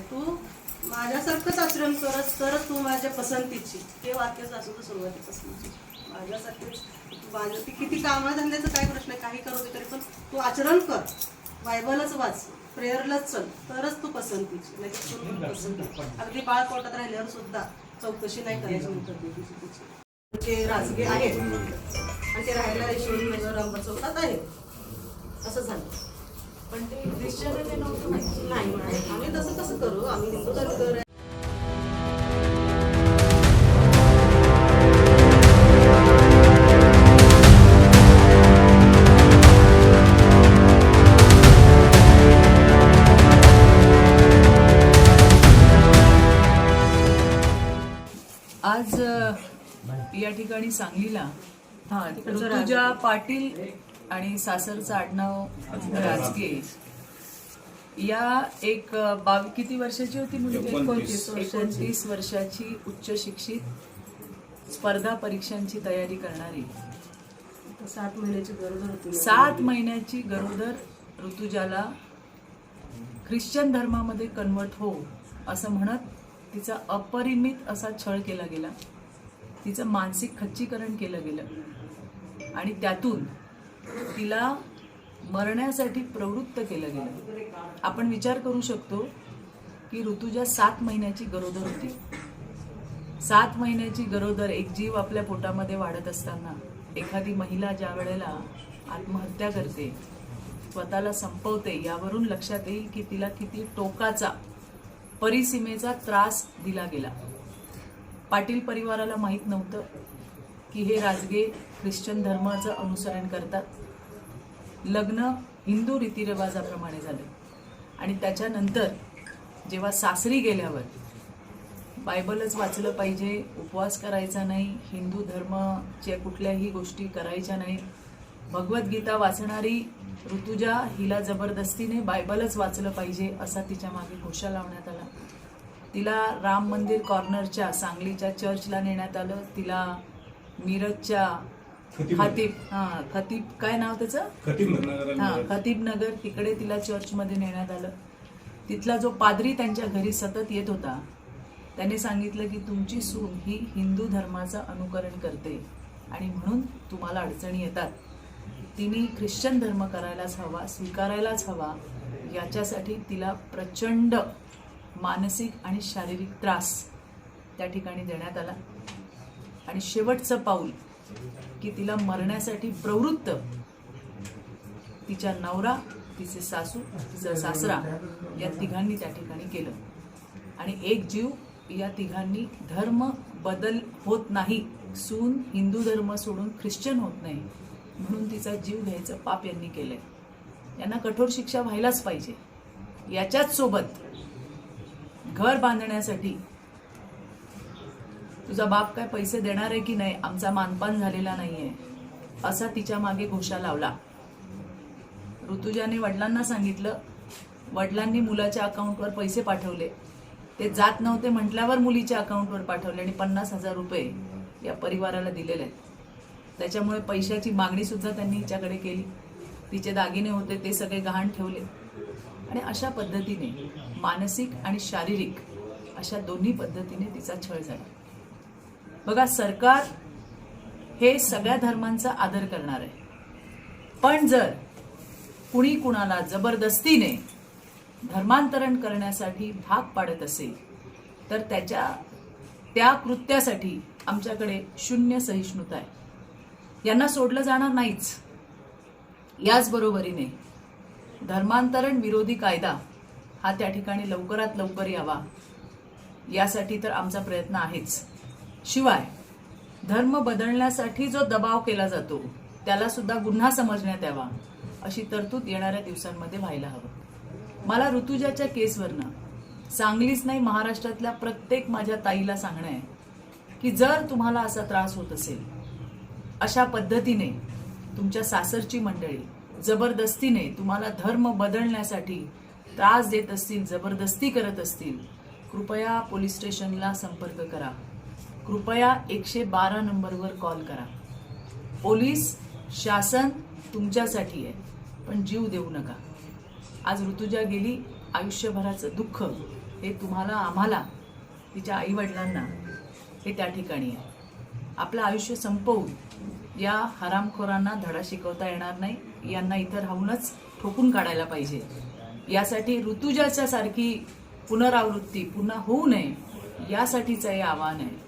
तू माझ्यासारखंच आचरण करत तरच तू माझ्या पसंतीची. हे वाक्य सासूचं सुरुवातीपासून माझ्यासारखीच तू माझ्या ती किती कामाधंद्याचं काय प्रश्न आहे काही करू दे तरी पण तू आचरण कर. बायबलच वाच प्रेयरलाच चल. तरच तू पसंतीची. नाही तू पसंती. अगदी बाळ पोटात राहिल्यावर सुद्धा चौकशी नाही करायची म्हणतात. ते राजगे आहेत. आणि ते राहायला ईश्वरीनगर अंबर चौकात आहेत असं झालं. पण ते ख्रिश्चन ते नव्हतं माहिती. नाही नाही. आम्ही तसं कसं करू. आम्ही हिंदू धर्म आज या ठिकाणी सांगलीला हा ऋतुजा पाटील आणि सासरचं आडनाव राजगे या एक बावी किती वर्षाची होती मुलगी? एकोणतीस. एकोणतीस वर्षाची. उच्च शिक्षित स्पर्धा परीक्षांची तयारी करणारी. सात महिन्याची होती. सात महिन्याची गरोदर ऋतुजाला ख्रिश्चन धर्मामध्ये कन्वर्ट हो असं म्हणत तिचा अपरिमित असा छळ केला गेला. तिचं मानसिक खच्चीकरण केलं गेलं. आणि त्यातून तिला मरण्यासाठी प्रवृत्त केलं गेलं. आपण विचार करू शकतो की ऋतुजा सात महिन्याची गरोदर होती. सात महिन्याची गरोदर एक जीव आपल्या पोटामध्ये वाढत असताना एखादी महिला ज्या वेळेला आत्महत्या करते स्वतःला संपवते यावरून लक्षात येईल की तिला किती टोकाचा परिसीमेचा त्रास दिला गेला. पाटील परिवाराला माहीत नव्हतं. की हे राजगे ख्रिश्चन धर्माचं अनुसरण करतात. लग्न हिंदू रीतिरिवाजाप्रमाणे झालं. आणि त्याच्यानंतर जेव्हा सासरी गेल्यावर बायबलच वाचलं पाहिजे उपवास करायचा नाही हिंदू धर्माच्या कुठल्याही गोष्टी करायच्या नाही. भगवद्गीता वाचणारी ऋतुजा हिला जबरदस्तीने बायबलच वाचलं पाहिजे असा तिच्यामागे घोषा लावण्यात आला. तिला राम मंदिर कॉर्नरच्या सांगलीच्या चर्चला नेण्यात आलं. तिला मिरजच्या खतीब. हा खतीब काय नाव त्याचं? हा खतीब नगर तिकडे तिला चर्चमध्ये नेण्यात आलं. तिथला जो पादरी त्यांच्या घरी सतत येत होता त्याने सांगितलं की तुमची सून ही हिंदू धर्माचं अनुकरण करते आणि म्हणून तुम्हाला अडचणी येतात. तिने ख्रिश्चन धर्म करायलाच हवा स्वीकारायलाच हवा याच्यासाठी तिला प्रचंड मानसिक आणि शारीरिक त्रास त्या ठिकाणी देण्यात आला. आणि शेवटचं पाऊल की तिला मरण्यासाठी प्रवृत्त. तिच्या नवरा तिचे सासू तिचा सासरा या तिघांनी त्या ठिकाणी केलं. आणि एक जीव या तिघांनी धर्म बदल होत नाही. सून हिंदू धर्म सोडून ख्रिश्चन होत नाही. म्हणून तिचा जीव घ्यायचं पाप यांनी केलंय. यांना कठोर शिक्षा व्हायलाच पाहिजे. याच्याच सोबत घर बांधण्यासाठी तुझा बाप काय पैसे देणार आहे की नाही? आमचा मानपान झालेला नाहीये. असा तिच्यामागे घोषा लावला. ऋतुजाने वडिलांना सांगितलं. वडिलांनी मुलाच्या अकाउंटवर पैसे पाठवले. ते जात नव्हते म्हटल्यावर मुलीच्या अकाउंटवर पाठवले आणि पन्नास हजार रुपये या परिवाराला दिलेले. आहेत त्याच्यामुळे पैशाची मागणी सुद्धा त्यांनी हिच्याकडे केली. तिचे दागिने होते ते सगळे गहाण ठेवले. आणि अशा पद्धतीने मानसिक आणि शारीरिक अशा दोन्ही पद्धतीने तिचा छळ झाला. बघा सरकार हे सगळ्या धर्मांचा आदर करणार आहे. पण जर कुणी कुणाला जबरदस्तीने धर्मांतरण करण्यासाठी भाग पाडत असेल तर त्याच्या त्या कृत्यासाठी आमच्याकडे शून्य सहिष्णुता आहे. यांना सोडलं जाणार नाहीच. याचबरोबरीने धर्मांतरण विरोधी कायदा हा त्या ठिकाणी लवकरात लवकर यावा यासाठी तर आमचा प्रयत्न आहेच. शिवाय धर्म बदलण्यासाठी जो दबाव केला जातो त्याला सुद्धा गुन्हा समजण्यात यावा अशी तरतूद येणाऱ्या दिवसांमध्ये व्हायला हवं. मला ऋतुजाच्या केसवरनं सांगलीच नाही महाराष्ट्रातल्या प्रत्येक माझ्या ताईला सांगणं आहे की जर तुम्हाला असा त्रास होत असेल अशा पद्धतीने तुमच्या सासरची मंडळी जबरदस्तीने तुम्हाला धर्म बदलण्यासाठी त्रास देत असतील जबरदस्ती करत असतील कृपया पोलीस स्टेशनला संपर्क करा. कृपया एकशे बारा नंबरवर कॉल करा. पोलीस शासन तुमच्यासाठी आहे पण जीव देऊ नका. आज ऋतुजा गेली आयुष्यभराचं दुःख हे तुम्हाला आम्हाला तिच्या आईवडिलांना हे त्या ठिकाणी आहे. आपलं आयुष्य संपवून या हरामखोरांना धडा शिकवता येणार नाही यांना इथं राहूनच ठोकून काढायला पाहिजे. यासाठी ऋतुजाच्या सारखी पुनरावृत्ती पुन्हा होऊ नये यासाठीचं हे आव्हान आहे.